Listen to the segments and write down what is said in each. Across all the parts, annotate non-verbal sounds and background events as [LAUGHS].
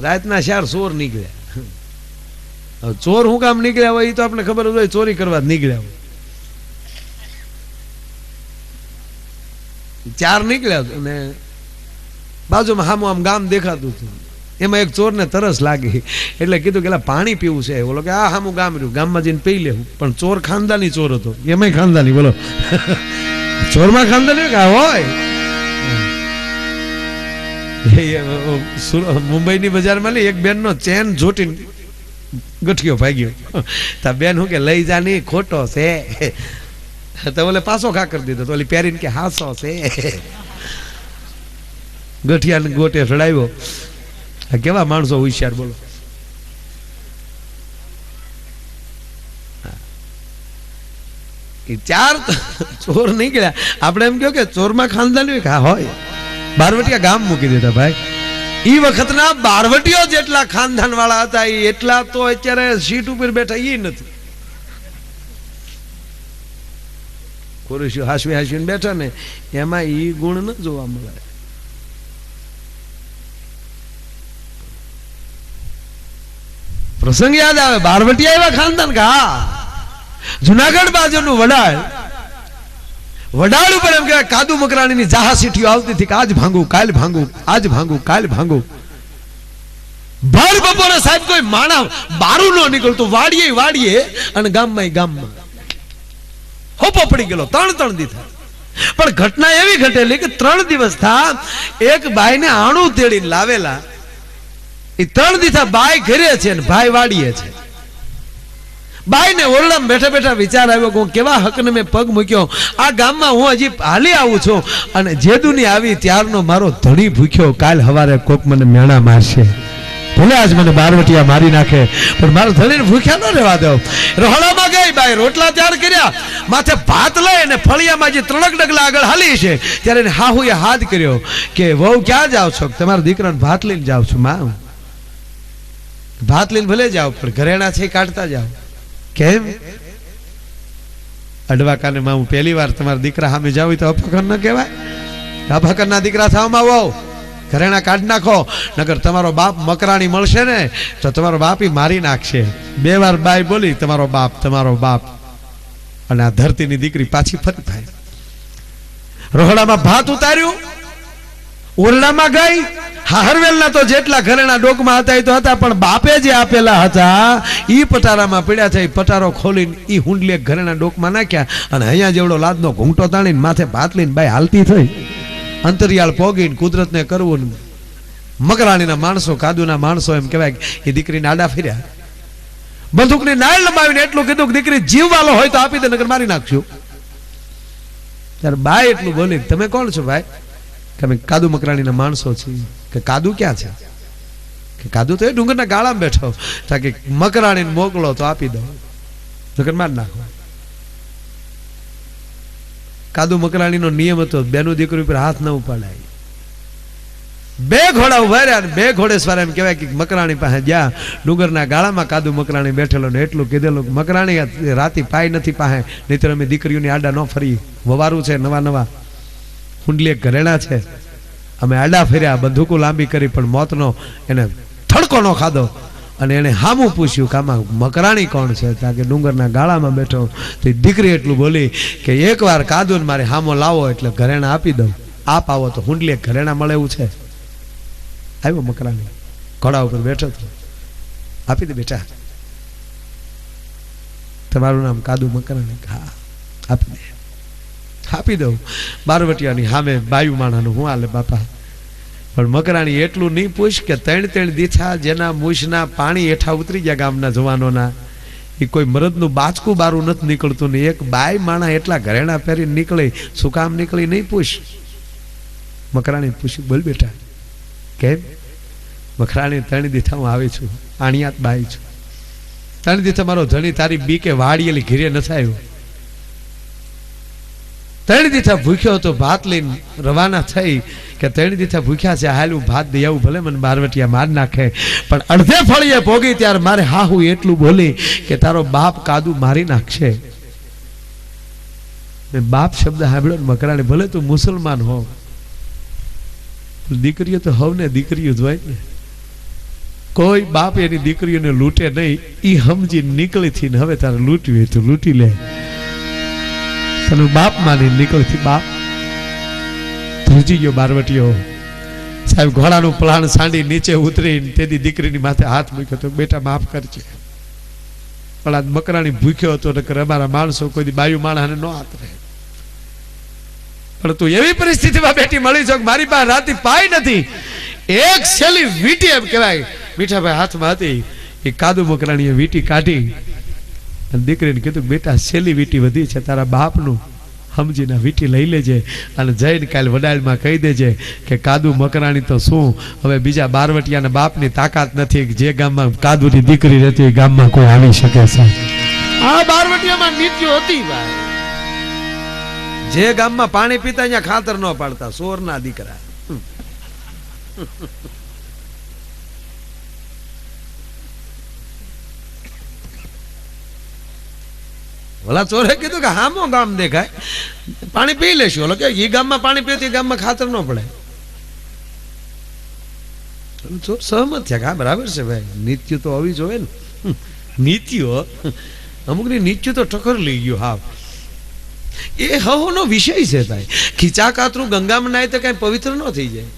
રાતના ચાર ચોર નીકળ્યા ચોર હું કામ નીકળ્યા હોય એ તો આપણે ખબર હોય, ચોરી કરવા નીકળ્યા હોય. ચાર નીકળ્યા અને બાજુમાં હામું આમ ગામ દેખાતું હતું. એમાં એક ચોરને તરસ લાગી. એટલે કીધું કે "એલા પાણી પીવું છે. બોલો કે, આ હામું ગામ રહ્યું. ગામમાં જઈને પી લેવું. પણ ચોર ખાનદાની ચોર હતો. એમાંય ખાનદાની, બોલો. [LAUGHS] ચોરમાં ખાનદાની હોય. મુંબઈની બજારમાં લી એક બેનનો ચેન જોટીને ગઠિયો ભાગ્યો. તા બેન હું કે, લઈ જા નહીં, ખોટો છે. તો ઓલે પાછો ખા કરી દીધો. તો ઓલી પહેરીને કે હાસો છે. ગઠિયાને ગોટે રડાવ્યો. કેવા માણસો હોશિયાર બોલો. ચાર ચોર નીકળ્યા. આપણે એમ કહ્યું કે ચોરમાં ખાનદાન હોય હા હોય? બારવટિયા ગામ મૂકી દીધા ભાઈ. એ વખતના બારવટીઓ જેટલા ખાનદાન વાળા હતા એ એટલા તો અત્યારે સીટ ઉપર બેઠા એ નથી. હાસવી હાસવીને બેઠા ને, એમાં એ ગુણ ન જોવા મળે. પ્રસંગ યાદ આવે, બારવટીયા એવા ખાનદાન કે જુનાગઢ બાજુનું વડાળ વડાળ ઉપર એમ કહેવાય, કાદુ મકરાણીની જાહા સીઠીઓ આવતી હતી કે આજ ભાંગું, કાલ ભાંગું, આજ ભાંગું, કાલ ભાંગું. ભર બપોરે સાહેબ કોઈ માણા બારું ન નીકળતું, વાડીએ વાડીએ અને ગામમાં ગામમાં. હોપો પડી ગયેલો, ત્રણ ત્રણ દી થાય. પણ ઘટના એવી ઘટેલી કે ત્રણ દિવસ થા, એક બાઈને આણું તેડીને લાવેલા. એ ત્રણ દિવસ બાઈ ઘરે છે અને ભાઈ વાડીએ છે. બાઈ ને ઓરડામાં બેઠા બેઠા વિચાર આવ્યો કે હું કેવા હકને મેં પગ મૂક્યો? આ ગામમાં હું હજી હાલી આવું છું. અને જેદુની આવી ત્યારનો મારો ધણી ભૂખ્યો. કાલ હવારે કોક મને મેણા મારશે. ભલે આજ મને બારવટિયા મારી નાખે, પણ મારા ધણીને ભૂખ્યા ન રહેવા દો. રહોડામાં ગઈ બાઈ, રોટલા તૈયાર કર્યા. માથે ભાત લઈ અને ફળિયામાં જે ત્રણક ડગલા આગળ હાલી છે, ત્યારે એને હાહુએ હાથ કર્યો કે, વહુ, ક્યાં જાવ છો? તમારા દીકરાને ભાત લઈને જાવ છું માં ભાત લઈને ભલે જાઓ પણ ઘરેણા છે કાઢતા જાઓ. કેમ? અડવા કાને માં હું પહેલી વાર તમારા દીકરા સામે જાવ તો અપકર ન કહેવાય? અપકરના દીકરા થવામાં આવો ઘરેણા કાઢ નાખો. નગર તમારો બાપ મકરાણી મળશે ને, તો તમારો બાપ ઈ મારી નાખશે. બે વાર બાઈ બોલી, તમારો બાપ તમારો બાપ. અને આ ધરતીની દીકરી પાછી ફરી થાય રોહડામાં ભાત ઉતાર્યું. ઓરડામાં ગઈ. હાહરવેલના તો જેટલા ઘરેણા ડોકમાં હતા એ તો હતા, પણ બાપે જે આપેલા હતા એ પટારામાં પીડ્યા છે એ પટારો ખોલીને એ હુંડલી ઘરેણા ડોકમાં નાખ્યા અને અહીંયા જેવડો લાદનો ઘૂંટો તાણીને માથે ભાત લઈને બાઈ હાલતી થઈ. અંતરિયાળ પોગીને કુદરતને કરવું મકરાણીના માણસો, કાદુના માણસો એમ કહેવાય એ દીકરીને આડા ફેર્યા. બંદૂકની નાળ લંબાવીને એટલું કીધું કે દીકરી જીવવાલો હોય તો આપી દે નગર મારી નાખશું ત્યારે બાય એટલું બોલી તમે કોણ છો ભાઈ? તમે કાદુ મકરાણીના માણસો છીએ. કે કાદુ ક્યાં છે? કે કાદુ તો એ ડુંગરના ગાળામાં બેઠો. તાકે મકરાણીને મોકલો તો આપી દો નકર માર નાખો. કાદુ મકરાણીનો નિયમ હતો, બેનું દીકરી ઉપર હાથ ન ઉપાડાય. બે ઘોડા ઊભા રહ્યા બે ઘોડે સ્વારા એમ કહેવાય કે મકરાણી પાસે જ્યાં ડુંગરના ગાળામાં કાદુ મકરાણી બેઠેલો ને એટલું કીધેલું મકરાણી રાતી પાય નથી પાસે, નહીતર અમે દીકરીઓની આડા ન ફરી. વવારું છે, નવા નવા. કુંડલી ઘરેણા છે. અમે આડા ફેર્યા, બંદૂકો લાંબી કરી, પણ મોતનો એને થડકો નો ખાધો. અને એને હામું પૂછ્યું કે આમાં મકરાણી કોણ છે? ત્યાં કે ડુંગરના ગાળામાં બેઠો તો દીકરી એટલું બોલી કે એકવાર કાદુ ને મારે હામો લાવો એટલે ઘરેણા આપી દઉં. આપ આવો તો હુંડલી એક ઘરેણા મળે એવું છે. આવ્યો મકરાણી. ઘોડા ઉપર બેઠો હતો આપી દે બેટા. તમારું નામ કાદુ મકરાણી. હા, આપી દે. આપી દઉં. બારવટિયાની સામે બાયુ માણાનું હું હાલે બાપા. પણ મકરાણી એટલું નહીં પૂછ કે ત્રણ ત્રણ દીઠા જેના મૂછના પાણી હેઠા ઉતરી ગયા ગામના જવાનોના. એ કોઈ મરદનું બાચકું બારું નથી નીકળતું ને એક બાય માણા એટલા ઘરેણા પહેરીને નીકળે, શું કામ નીકળી નહીં પૂછ. મકરાણી પૂછ્યું, બોલ બેટા, કેમ? મકરાણી ત્રણ દીઠા હું આવી છું, આણિયાત બાઈ છું. ત્રણ દીઠા મારો ધણી તારી બી કે વાળીએલી ઘીરે નથી આવ્યો ત્રણ દીથા ભૂખ્યો હતો, ભાત લઈને રવાના થઈ કે ત્રણ દીથા ભૂખ્યા છે હાલું ભાત દઈ આવું, ભલે મને બારવટિયા માર નાખે, પણ અડધે ફળીએ ભોગી ત્યારે મારે હા હું એટલું બોલી કે તારો બાપ કાદુ મારી નાખશે. મેં બાપ શબ્દ સાંભળ્યો ને મકરાણે, ભલે તું મુસલમાન હો દીકરીઓ તો હવ ને દીકરીઓ જ ને. કોઈ બાપ એની દીકરીઓને લૂંટે નહીં એ સમજી નીકળી થી હવે તારે લૂંટવી તું તો લૂંટી લે. તને બાપ માની નીકળી બાપ. ધ્રુજી ગયો બારવટીયો સાહેબ, ઘોડાનું પ્લાન સાંડી નીચે ઉતરી તેની દીકરીની માથે હાથ મૂક્યો તો બેટા, માફ કરજે. પણ આ મકરાણી ભૂખ્યો હતો નકર અમારા માણસો કોઈ બાયુ માણસને ન રહે. પણ તું એવી પરિસ્થિતિમાં બેટી મળી છો મારી પાસે રાતી પાય નથી. એક છેલ્લી વીટી એમ કહેવાય. મીઠાભાઈ હાથમાં હતી. એ કાદુ મકરાણીએ વીટી કાઢી અને દીકરીને કીધું, બેટા, છેલ્લી વીટી વધી છે, તારા બાપનું સમજીને વીટી લઈ લેજે અને જઈને કાલ વડાળમાં કહી દેજે કે કાદુ મકરાણી તો શું? હવે બીજા બારવટિયાના બાપની તાકાત નથી જે ગામમાં કાદુની દીકરી રહેતી એ ગામમાં કોઈ આવી શકે છે. આ બારવટિયામાં નીતિઓ હતી જે ગામમાં પાણી પીતા અહીંયા ખાતર ન પાડતા, સોરના દીકરા. ઓલા ચોરે કીધું કે હામો ગામ દેખાય. પાણી પી લેશું. ઓલો કે એ ગામમાં પાણી પીતું એ ગામમાં ખાતર ન પડે. સહમત થયા હા, બરાબર છે ભાઈ. નીત્ય તો આવી જોવે ને. નીત્યો? અમુકની નીત્ય તો ટકર લઈ ગયું, હા. એ હવનો વિષય છે ભાઈ. ખીચા કાતરું ગંગામાં નાય તો કાંઈ પવિત્ર ન થઈ જાય.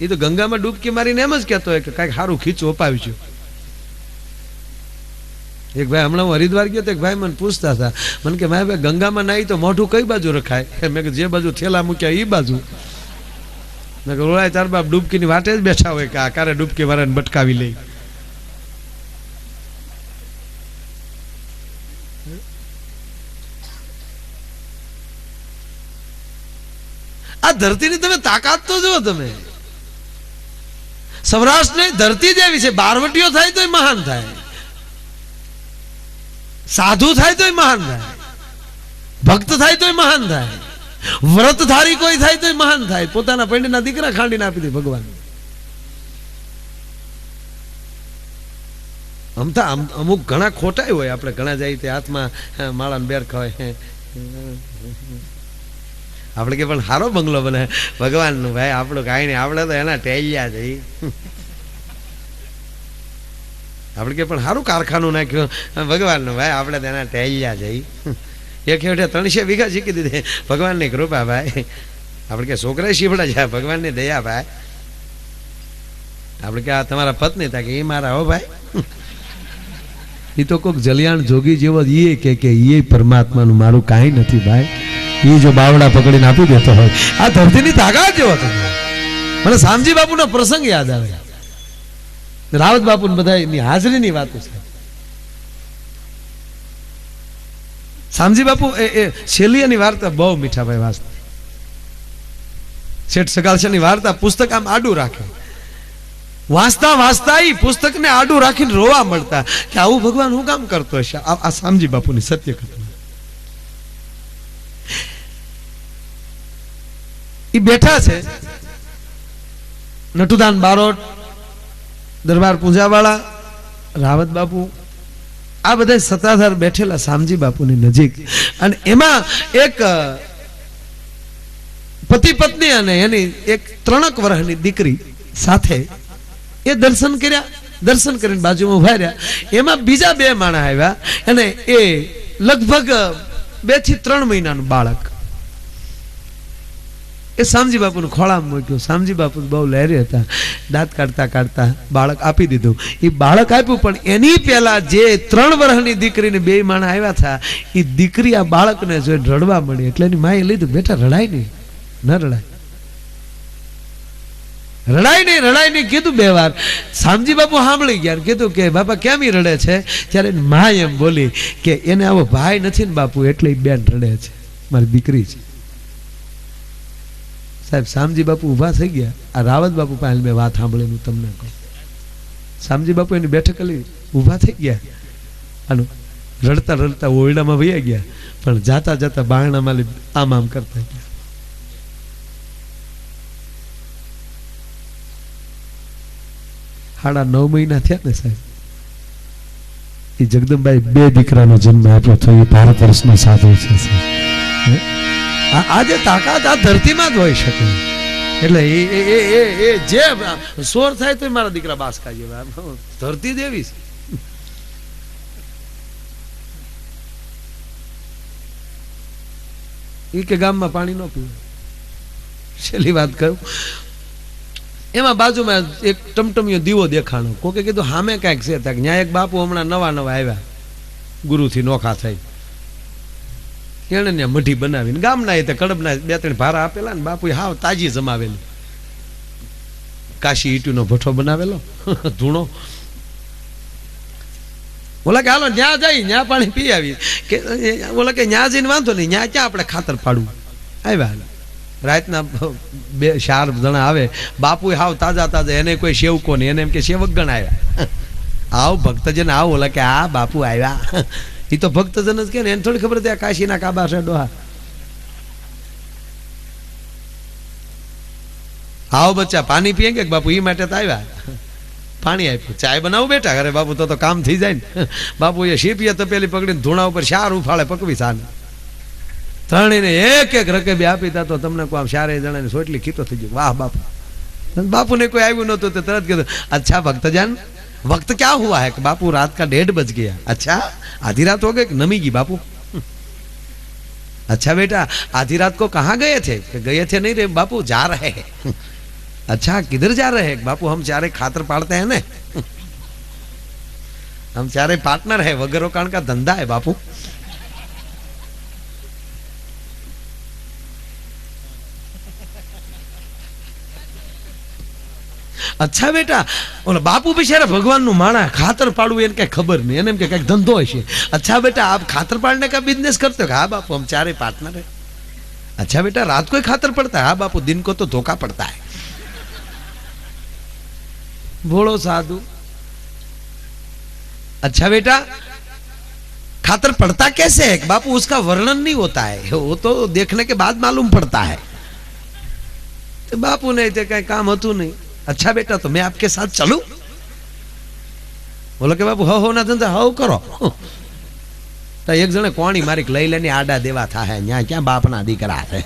એ તો ગંગામાં ડૂબકી મારીને એમ જ કહેતો હોય કે કાંઈક સારું ખીચું અપાવ્યું એક ભાઈ હમણાં હું હરિદ્વાર ગયો તો એક ભાઈ મને પૂછતા હતા. મને કે ભાઈ ભાઈ, ગંગામાં નાહી તો મોઢું કઈ બાજુ રખાય? [LAUGHS] મેં કે જે બાજુ થેલા મૂક્યા એ બાજુ. મેં કે રોળાય તાર બાપ ડૂબકીની વાટે જ બેઠા હોય કે આ કારે ડૂબકી વાળાને બટકાવી લઈ. આ ધરતીની તમે તાકાત તો જુઓ તમે. સૌરાષ્ટ્રની ધરતી જેવી છે, બારવટીઓ થાય તો મહાન થાય. સાધુ થાય તોય મહાન થાય. ભક્ત થાય તોય મહાન થાય. વ્રતધારી કોઈ થાય તોય મહાન થાય. પોતાના પંડિતના દીકરા ખાંડીને આપી દે ભગવાન. અમતા અમુક ઘણા ખોટાય હોય. આપણે ઘણા જાય તે હાથમાં માળાને બેર ખવાય આપણે કે પણ સારો બંગલો બને ભગવાનનું ભાઈ આપણું કાંઈ નહીં. આપણે તો એના ટેલિયા જઈ આપણે કે પણ સારું કારખાનું નાખ્યું. ભગવાનનું, ભાઈ, આપણે તેના ટેલ્યા જઈ. એક હેઠે ત્રણસો વીઘા શીખી દીધી. ભગવાનની કૃપા, ભાઈ. આપણે કે છોકરા શીવડા છે, ભગવાનની દયા, ભાઈ. આપણે કે આ તમારા પત્ની તા કે એ મારા, હો, ભાઈ. એ તો કોઈક જલિયાણ જોગી જેવો એ કે કે એ પરમાત્માનું મારું કાંઈ નથી, ભાઈ. એ જો બાવડા પકડીને આપી દેતો હોય. આ ધરતીની તાકાત જેવો તમે મને શામજી બાપુનો પ્રસંગ યાદ આવે. રાવત બાપુ બધા એની હાજરીની વાતો છે. સામજી બાપુ, એ શેલિયાની વાર્તા બહુ મીઠાભાઈ વાંચતા. શેઠ સગાલશાની વાર્તા પુસ્તક આમ આડું રાખે. વાંચતા વાંચતા પુસ્તકને આડું રાખીને રોવા મળતા કે આવું ભગવાન હું કામ કરતો હશે? આ શામજી બાપુની સત્ય કથા. એ બેઠા છે. નટુદાન બારોટ દરબાર પૂજાવાળા, રાવત બાપુ, આ બધા સત્તાધાર બેઠેલા શામજી બાપુની નજીક. અને એમાં એક પતિ પત્ની અને એની એક ત્રણક વર્ષની દીકરી સાથે એ દર્શન કર્યા, દર્શન કરીને બાજુમાં ઊભા રહ્યા. એમાં બીજા બે માણસ આવ્યા અને એ લગભગ બેથી ત્રણ મહિનાનું બાળક. એ શામજી બાપુને ખોળામાં મૂક્યું. શામજી બાપુ બહુ લહેરી હતા. દાંત કાઢતા કાઢતા બાળક આપી દીધું. એ બાળક આપ્યું, પણ એની પહેલા જે ત્રણ વર્ષની દીકરીને બે માણા આવ્યા હતા એ દીકરી આ બાળકને જોઈને રડવા મળી એટલે એની માએ લીધું બેટા, રડાય નહીં. ન રડાય. રડાય નહીં રડાય નહીં, કીધું બે વાર. શામજી બાપુ સાંભળી ગયા કીધું કે, બાપા, કેમ એ રડે છે? ત્યારે એની મા એમ બોલી કે, એને આવો ભાઈ નથી ને બાપુ, એટલે બેન રડે છે. મારી દીકરી છે. સાહેબ શામજી બાપુ ઊભા થઈ ગયા. આ રાવત બાપુ પાસે મેં વાત સાંભળેલું તમને કહું. શામજી બાપુ એની બેઠક લઈ ઊભા થઈ ગયા. અને રડતા રડતા ઓરડામાં વયા ગયા. પણ જાતા જાતા બારણામાં આમ આમ કરતા ગયા. સાડા નવ મહિના થયા ને સાહેબ. એ જગદંબાઈ બે દીકરાનો જન્મ આપ્યો તો એ ભારત વર્ષના સાધુ છે, સાહેબ? આ જે તાકાત આ ધરતીમાં જ હોઈ શકે. એટલે એ, એ- એ, એ- જે સોર થાય તો મારા દીકરા બાસકા જેવા. ધરતી દેવી છે. એ કે ગામમાં પાણી ન પીવું. છેલ્લી વાત કરું. એમાં બાજુમાં એક ટમટમિયો દીવો દેખાણો. કોકે કીધું, હામે કાંઈક છે. ત્યાં એક બાપુ હમણાં નવા નવા આવ્યા. ગુરુથી નોખા થઈ. ત્યાં મઢી બનાવીને, ગામના એ કડબના બે ત્રણ ભારા આપેલા ને બાપુએ હાવ તાજી જમાવેલી. કાશી ઈટુનો ભઠ્ઠો બનાવેલો, [LAUGHS] ધૂણો. ઓલા કે હાલો ન્યા જઈ, ન્યા પાણી પી આવી કે ઓલા કે ન્યા જઈને વાંધો નહીં, ન્યા ક્યાં આપણે ખાતર પાડવું આવ્યા રાતના બે ચાર જણા આવે બાપુ હાવ તાજા તાજા, એને કોઈ સેવકો નહીં, એને એમ કે સેવક ગણ આવ્યા આવ ભક્તજન આવો ઓલા કે આ બાપુ આવ્યા. [LAUGHS] એ તો ભક્તજન જ કે ને, એને થોડી ખબર હતી કાશીના કાબા છે ડોહા. આવો બચ્ચા, પાણી પીએ કે બાપુ? એ માટે તો આવ્યા. પાણી આપ્યું. ચાય બનાવું બેટા અરે બાપુ, તો તો કામ થઈ જાય ને. બાપુ એ શીપીએ તપેલી પકડીને ધૂણા ઉપર શાર ઉફાળે પકવી સાને. ત્રણેને એક એક રકબી આપી તા તો તમને કોઈ આમ ચારે જણાને સોટલી ખીતો થઈ ગયો વાહ બાપુ. બાપુને કોઈ આવ્યું નહોતું તો તરત કીધું, અચ્છા ભક્તજાન वक्त क्या हुआ है बापू रात का डेढ़ बज गया? अच्छा आधी रात हो गई नमी बापू? अच्छा बेटा, आधी रात को कहाँ गए थे? गए थे नहीं रे बापू, जा रहे हैं। अच्छा किधर जा रहे हैं? बापू, हम चारे खातर पाड़ते हैं ना? हम चारे पार्टनर है, वगैरह का धंधा है बापू। અચ્છા બેટા ઓલા બાપુ બિચારા ભગવાનનું માણા ખાતર પાડવું એને કઈ ખબર નહીં એને એમ કે કઈક ધંધો હશે अच्छा बेटा आप खातर पाड़ने का बिजनेस करते हो हाँ बापू हम चारे पार्टनर है अच्छा बेटा रात को ही खातर पड़ता है हाँ बापू दिन को तो धोखा पड़ता है भोड़ो साधु अच्छा बेटा खातर पड़ता कैसे है बापू उसका वर्णन नहीं होता है वो तो देखने के बाद मालूम पड़ता है तो बापू ने ते कहीं काम હતું નહીં अच्छा बेटा तो मैं आपके साथ चलूं બોલો કે બાપુ હવ ના ધંધા હવ કરો તો એક જણે કોણી મારી લઈ લઈને આડા દેવા થાય ન્યા ક્યાં બાપના દીકરા છે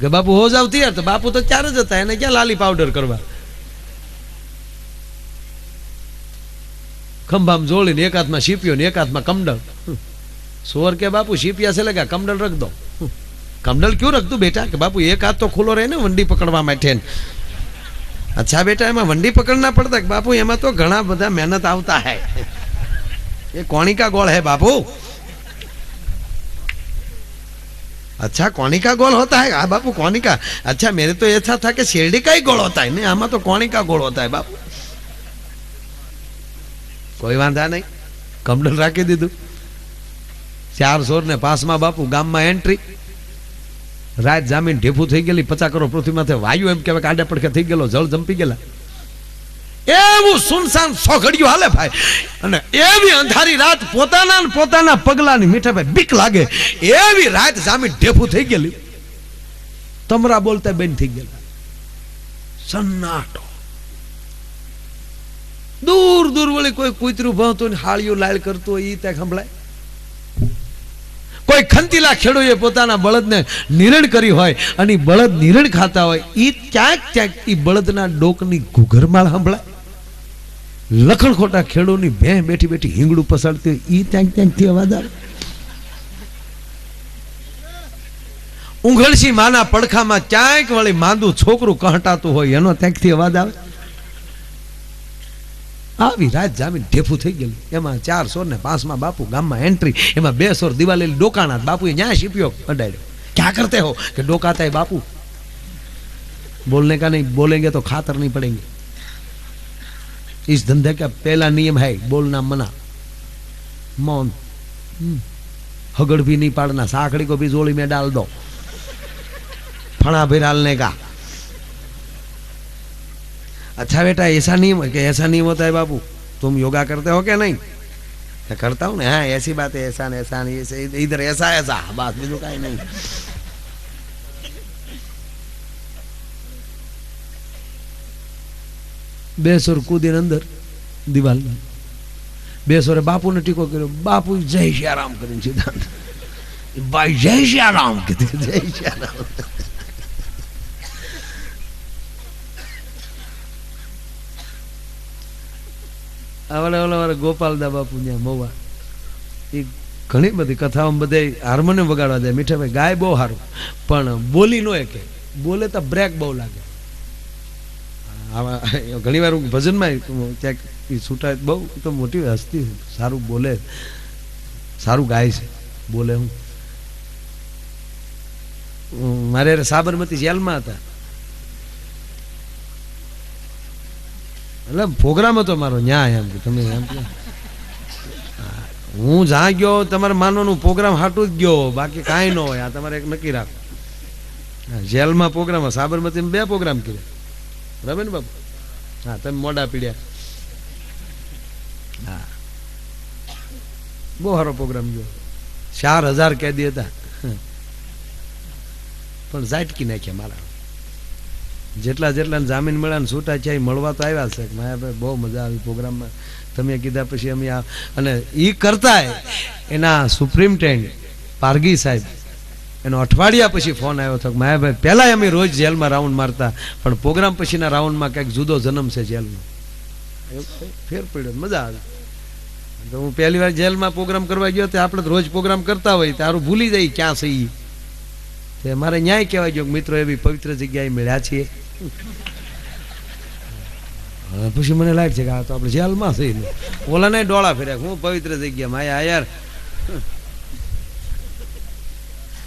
કે બાપુ હો જાવ તૈયાર તો બાપુ તો ચાર જ હતા એને ક્યાં લાલી પાવડર કરવા ખંભામાં જોડીને એક હાથમાં શીપ્યો ને એક હાથમાં કમડલ સોર કે બાપુ શીપિયા છે લગા કમડલ રખ દો कमडल क्यों रख दू बेटा कि बापू एक हाथ तो खुलो रहे ना वंडी पकड़वा बैठे अच्छा बेटा एमा वंडी पकड़ना पड़ता है बापू एमा तो घना बधा मेहनत आवता है ये कौनी का गोल है बापू अच्छा कौनी का गोल होता है हाँ बापू कौनी का अच्छा मेरे तो ऐसा था कि शेरडी का ही गोल होता है नहीं आमा तो कौनी का गोल होता है बापू કોઈ વાંધા નહીં કમડલ રાખી દીધું ચાર સોર ને પાસમાં બાપુ ગામમાં એન્ટ્રી રાત જામીન ઢેફું થઈ ગયેલી પચા કરો પૃથ્વીમાંથી વાયુ એમ કહેવાય આડા પડખે થઈ ગયેલો, જળ જંપી ગયેલા. એવું સુનસાન સોઘડિયું હાલે ભાઈ. અને એવી અંધારી રાત પોતાના પોતાના પગલાની મીઠા ભાઈ બીક લાગે. એવી રાત જામીન ઢેફું થઈ ગયેલી. તમરા બોલતા બેન થઈ ગયેલા. સન્નાટો. દૂર દૂર વળી કોઈ કૂતરું ભણતું ને હાળિયું લાલ કરતું હોય એ ત્યાં સંભળાય કોઈ ખંતીલા ખેડૂએ પોતાના બળદને નિરણ કરી હોય અને બળદ નિરણ ખાતા હોય એ ક્યાંક ક્યાંક એ બળદના ડોકની ઘૂઘરમાળ સંભળાય. લખણ ખોટા ખેડૂની ભે બેઠી બેઠી હિંગડું પસાડતી હોય એ ક્યાંક ક્યાંકથી અવાજ આવે? ઉંઘળસી માના પડખામાં ક્યાંક વળી માંદું છોકરું કહટાતું હોય, એનો ત્યાંકથી અવાજ આવે? આવી રાત જામીન ઢેફું થઈ ગયેલું એમાં ચાર સોર ને પાંચમાં બાપુ ગામમાં એન્ટ્રી એમાં બે સોર દિવાલેલી ડોકાણા બાપુએ ન્યા શીપ્યો અડાડ્યો ક્યાં કરતે હો કે ડોકાતા है बापू बोलने का नहीं बोलेंगे तो खातर नहीं पड़ेंगे इस धंधे का पहला नियम है बोलना मना मौन हम्म, हगड़ भी नहीं पाड़ना साखड़ी को भी जोड़ी में डाल दो फणा भी डालने का अच्छा बेटा ऐसा नियम है कि ऐसा नियम होता है बाबू तुम योगा करते हो क्या नहीं मैं करता हूँ ना हाँ ऐसी बात है ऐसा नहीं ऐसा नहीं ऐसे इधर ऐसा ऐसा बात बीजू का नहीं બે સોર કૂદીને અંદર દિવાલમાં બે સોરે બાપુને ટીકો કર્યો બાપુ જય શ્યારામ કરીને સિદ્ધાંત ભાઈ જય શ્યારામ કીધું જય શ્યારામ આવડે ઓલા વાળા ગોપાલદા બાપુ ત્યાં મોવા. એ ઘણી બધી કથાઓ બધે હાર્મોનિયમ વગાડવા જાય. મીઠાભાઈ, ગાય બહુ સારું. પણ બોલી નો કે બોલે તો બ્રેક બહુ લાગે. ઘણી વાર હું ભજનમાં ક્યાંક એ છૂટાય બહુ, તો મોટી હસ્તી સારું બોલે. સારું ગાય છે. બોલે હું. મારે સાબરમતી જેલમાં હતા. એટલે પ્રોગ્રામ હતો મારો, ન્યાય એમ કે તમે એમ કે. હું જ્યાં ગયો, તમારે માનવાનું પ્રોગ્રામ હાટું જ ગયો, બાકી કાંઈ ન હોય, આ તમારે એક નક્કી રાખો જેલમાં પ્રોગ્રામ સાબરમતીમાં બે પ્રોગ્રામ કર્યા. બરાબર ને બાપુ? હા, તમે મોડા પીડ્યા. હા. બહુ સારો પ્રોગ્રામ ગયો. ચાર હજાર કેદી હતા પણ ઝાટકી નાખ્યા મારા. જેટલા જેટલા જામીન મળ્યા ને છૂટા છે મળવા તો આવ્યા છે. માયાભાઈ બહુ મજા આવી પ્રોગ્રામમાં. તમે કીધા પછી અમે આ અને એ કરતા એના સુપ્રીમટેન્ડ પારગી સાહેબ. એનો અઠવાડિયા પછી ફોન આવ્યો હતો માયાભાઈ પહેલાં અમે રોજ જેલમાં રાઉન્ડ મારતા, પણ પ્રોગ્રામ પછીના રાઉન્ડમાં કંઈક જુદો જન્મ છે જેલનો. ફેર પડ્યો મજા આવી. તો હું પહેલી વાર જેલમાં પ્રોગ્રામ કરવા ગયો તો આપણે રોજ પ્રોગ્રામ કરતા હોય, તારું ભૂલી જાય ક્યાં છે એ તે મારે ન્યાય કહેવાય ગયો મિત્રો, એવી પવિત્ર જગ્યાએ મળ્યા છીએ. પછી મને લાગે છે કે આ તો આપણે જેલમાં છે ઓલા નહીં ડોળા ફેર્યા. હું પવિત્ર જગ્યામાં આયા યાર.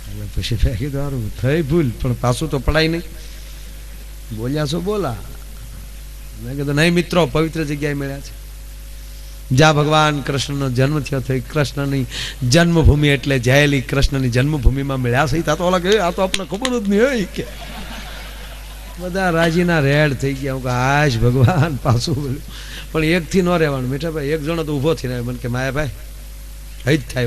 એટલે પછી કીધું, હારું, થઈ ભૂલ. પણ પાછું તો પડાય નહીં. બોલ્યા છો, બોલા. મેં કીધું, નહીં મિત્રો, પવિત્ર જગ્યાએ મળ્યા છે. જ્યાં ભગવાન, કૃષ્ણનો જન્મ થયો થઈ કૃષ્ણની જન્મભૂમિ એટલે જયેલી કૃષ્ણની જન્મભૂમિમાં મળ્યા છે. તા તો ઓલા કહ્યું આ તો આપણે ખબર જ નહીં હોય કે બધા રાજીના રેડ થઈ ગયા. હું કે આજ ભગવાન, પાછું બોલ્યું પણ એકથી ન રહેવાનું. મીઠાભાઈ, એક જણો તો ઊભો થઈને આવ્યો. મને કે, માયાભાઈ, હઈ જ થાય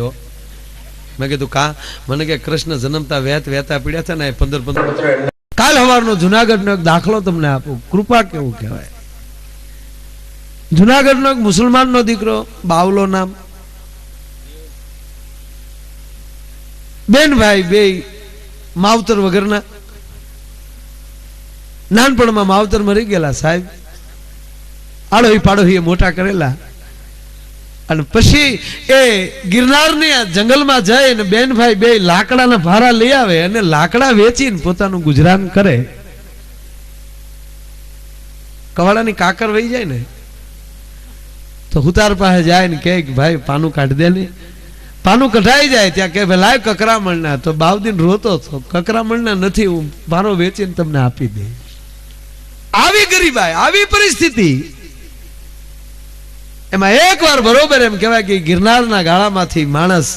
મેં કીધું, કા? મને કે, કૃષ્ણ જન્મતા વેત વેતા પીડ્યા છે ને, એ પંદર પંદર કાલ સવારનો જુનાગઢનો એક દાખલો તમને આપું. કૃપા કેવું કહેવાય. જુનાગઢનો એક મુસલમાનનો દીકરો, બાવલો નામ. બેન ભાઈ બે માવતર વગરના. નાનપણમાં માવતર મરી ગયેલા સાહેબ. આડોહી પાડોહી મોટા કરેલા. અને પછી એ ગિરનારની ને જંગલમાં જાય અને બેનભાઈ બે લાકડાના ભારા લઈ આવે અને લાકડા વેચીને પોતાનું ગુજરાન કરે. કવાડાની કાકર વહી જાય ને. તો હુતાર પાસે જાય ને કે ભાઈ પાનું કાઢી દે ને. પાનું કઢાઈ જાય ત્યાં કે ભાઈ લાવ કકરામણના. તો બાવદીન રોતો હતો કકરામણના નથી, હું ભારો વેચીને તમને આપી દે આવી ગરીબાઈ, આવી પરિસ્થિતિ. એમાં એકવાર બરોબર એમ કહેવાય કે ગિરનારના ગાળામાંથી માણસ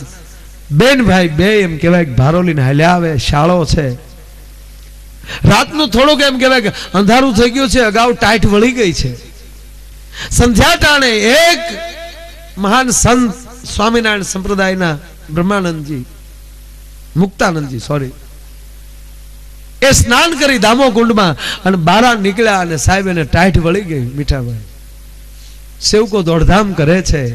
બેન ભાઈ બે એમ કહેવાય કે ભારો હાલ્યા આવે, શાળો છે. રાતનું થોડુંક એમ કહેવાય કે અંધારું થઈ ગયું છે, અગાઉ ટાઈટ વળી ગઈ છે. સંધ્યા ટાણે એક મહાન સંત સ્વામિનારાયણ સંપ્રદાયના બ્રહ્માનંદજી, મુક્તાનંદજી સોરી એ સ્નાન કરી દામો કુંડમાં અને બારા નીકળ્યા અને સાહેબ એને ટાઈટ વળી ગઈ મીઠાભાઈ સેવકો દોડધામ કરે છે.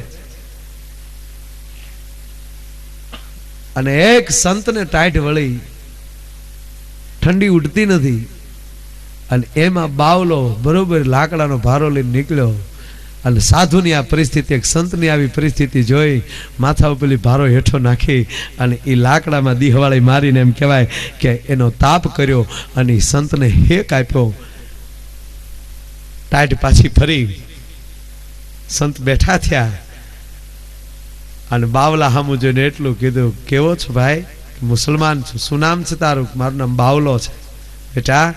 અને એક સંતને ટાઈટ વળી. ઠંડી ઉડતી નથી. અને એમાં બાવલો બરોબર લાકડાનો ભારો લઈને નીકળ્યો. અને સાધુની આ પરિસ્થિતિ, એક સંતની આવી પરિસ્થિતિ જોઈ, માથા ઉપર ભારો હેઠો નાખી અને એ લાકડામાં દીહવાળી મારીને એમ કહેવાય કે એનો તાપ કર્યો અને સંતને હેક આપ્યો. ટાઈટ પાછી ફરી. સંત બેઠા થયા. અને બાવલા સામું જોઈને એટલું કીધું, કેવો છો ભાઈ? મુસલમાન છું? શું નામ છે તારું? મારું નામ બાવલો છે. બેટા,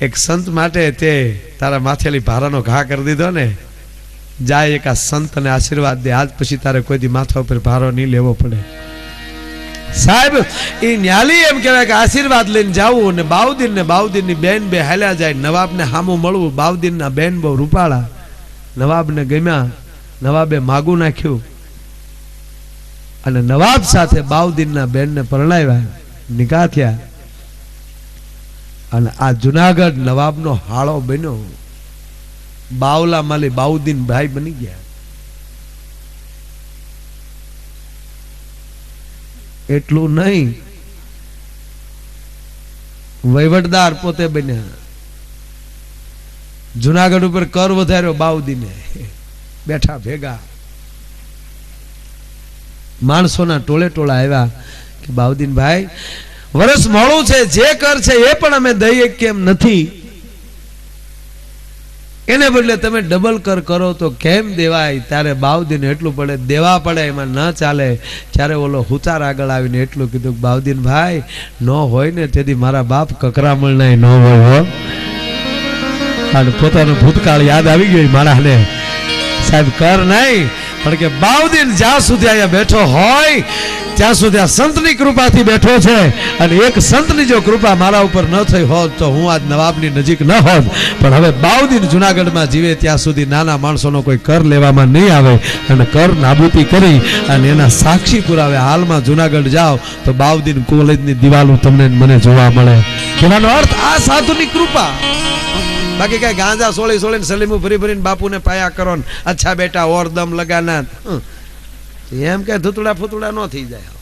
એક સંત માટે તે તારા માથેલી ભારાનો ઘા કરી દીધો ને જાય એક આ સંતને આશીર્વાદ દે. આજ પછી તારે કોઈ માથા ઉપર ભારો નહીં લેવો પડે. સાહેબ એ ન્યાલી એમ કહેવાય કે આશીર્વાદ લઈને જાવું અને બાઉદીન ને બાઉદીનની બેન બે હાલ્યા જાય. નવાબને હામું મળવું. બાઉદીન ના બેન બહુ રૂપાળા. નવાબને ગમ્યા. નવાબે માગું નાખ્યું. અને નવાબ સાથે બાઉદીનના બેનને પરણાવ્યા. નિકાહ થયા. અને આ જુનાગઢ નવાબનો હાળો બન્યો. બાવલા માલી બાઉદીન ભાઈ બની ગયા. એટલું નહીં. વહીવટદાર પોતે બન્યા. જુનાગઢ ઉપર કર વધાર્યો બાઉદીને બેઠા ભેગા. માણસોના ટોળે ટોળા આવ્યા કે બાઉદીન ભાઈ, વરસ મોડું છે, જે કર છે એ પણ અમે દઈએ કેમ નથી? એને બદલે તમે ડબલ કર કરો તો કેમ દેવાય? ત્યારે બાવદીન એટલું પડે, દેવા પડે, એમાં ન ચાલે. ત્યારે ઓલો હુતાર આગળ આવીને એટલું કીધું બાવદીન ભાઈ, ન હોય ને તેથી મારા બાપ કકરામણ ન હોય, હો. અને પોતાનો ભૂતકાળ યાદ આવી ગયો મારાને સાહેબ, કર નહીં, પણ કે બાઉદીન જ્યાં સુધી અહીંયા બેઠો હોય ત્યાં સુધી આ સંતની કૃપાથી બેઠો છે અને એક સંતની જો કૃપા મારા ઉપર ન થઈ હોત તો હું આજ નવાબની નજીક ન હોત. પણ હવે બાઉદીન જુનાગઢમાં જીવે ત્યાં સુધી નાના માણસોનો કોઈ કર લેવામાં નહીં આવે. અને કર નાબૂદી કરી અને એના સાક્ષી પુરાવે હાલમાં જુનાગઢ જાઓ તો બાઉદીન કોલેજની દિવાલો તમને મને જોવા મળે. કહેવાનો અર્થ આ સાધુની કૃપા. બાકી કઈ ગાંજા સોળી સોળીને સલીમું ભરી ભરીને બાપુને પાયા કરો અચ્છા બેટા, ઓર દમ લગાના. એમ કે ધૂતડા ફૂતડા ન થઈ જાય.